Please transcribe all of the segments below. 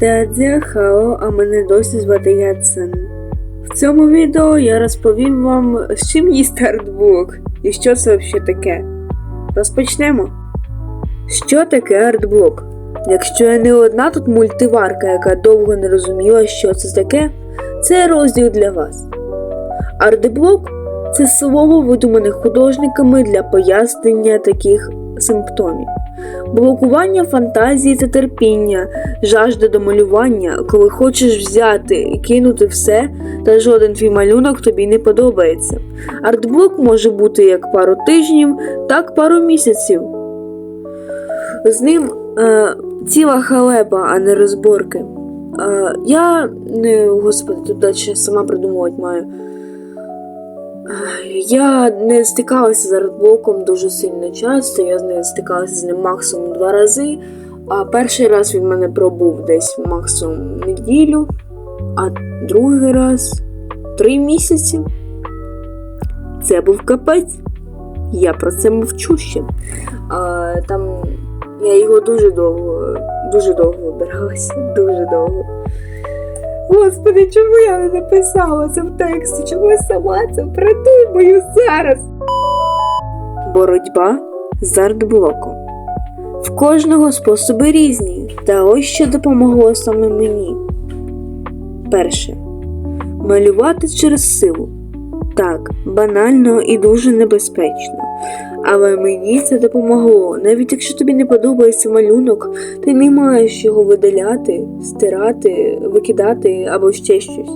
Тедзя Хао, а мене досі звати Яцен. В цьому відео я розповім вам, з чим їсти артблок і що це взагалі таке. Розпочнемо. Що таке артблок? Якщо я не одна тут мультиварка, яка довго не розуміла, що це таке, це розділ для вас. Артблок це слово видумане художниками для пояснення таких симптомів. Блокування фантазії та терпіння, жажда до малювання, коли хочеш взяти і кинути все, та жоден твій малюнок тобі не подобається. Артблок може бути як пару тижнів, так пару місяців. З ним е, ціла халепа, а не розборки. Е, я не, господи, тут далі сама придумувати маю. Я не стикалася з артблоком дуже сильно часто, я з ним стикалася з ним максимум два рази. А перший раз він мене пробув десь максимум неділю, а другий раз три місяці. Це був капець. Я про це мовчу ще. А, там я його дуже довго, дуже довго вибиралася. Дуже довго. Господи, чому я не написала це в тексті? Чому я сама це придумаю зараз? Боротьба з артблоком. В кожного способи різні, та ось що допомогло саме мені. Перше. Малювати через силу. Так, банально і дуже небезпечно. Але мені це допомогло. Навіть якщо тобі не подобається малюнок, ти не маєш його видаляти, стирати, викидати або ще щось.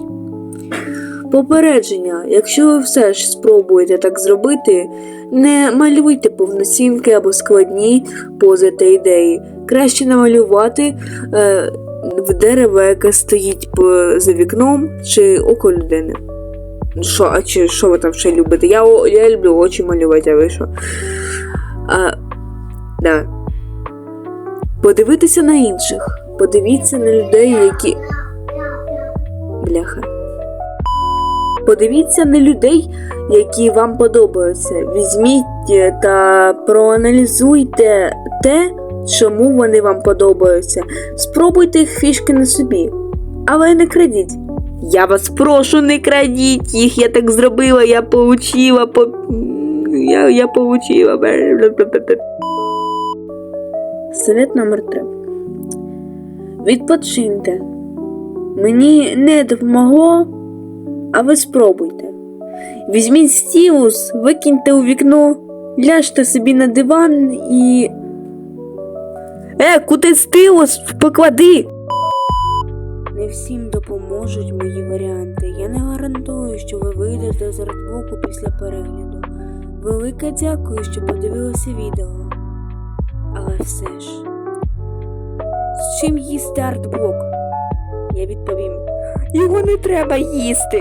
Попередження, якщо ви все ж спробуєте так зробити, не малюйте повноцінки або складні пози та ідеї. Краще намалювати е, в дерево, яке стоїть за вікном, чи око людини. Що, а чи що ви там ще любите? Я, я люблю очі малювати, а ви що? А, да. Подивитися на інших. Подивіться на людей, які. Бляха. Подивіться на людей, які вам подобаються. Візьміть е, та проаналізуйте те, чому вони вам подобаються. Спробуйте їх фішки на собі. Але не крадіть. Я вас прошу, не крадіть їх. Я так зробила, я получила по. Я, я получила. Совет номер 3. Відпочиньте. Мені не допомогло, а ви спробуйте. Візьміть стілус, викиньте у вікно, ляжте собі на диван і. Е, куди стилус? Поклади! Всім допоможуть мої варіанти. Я не гарантую, що ви вийдете з артблоку після перегляду. Велике дякую, що подивилися відео. Але все ж. З чим їсти артблок? Я відповім: Його не треба їсти.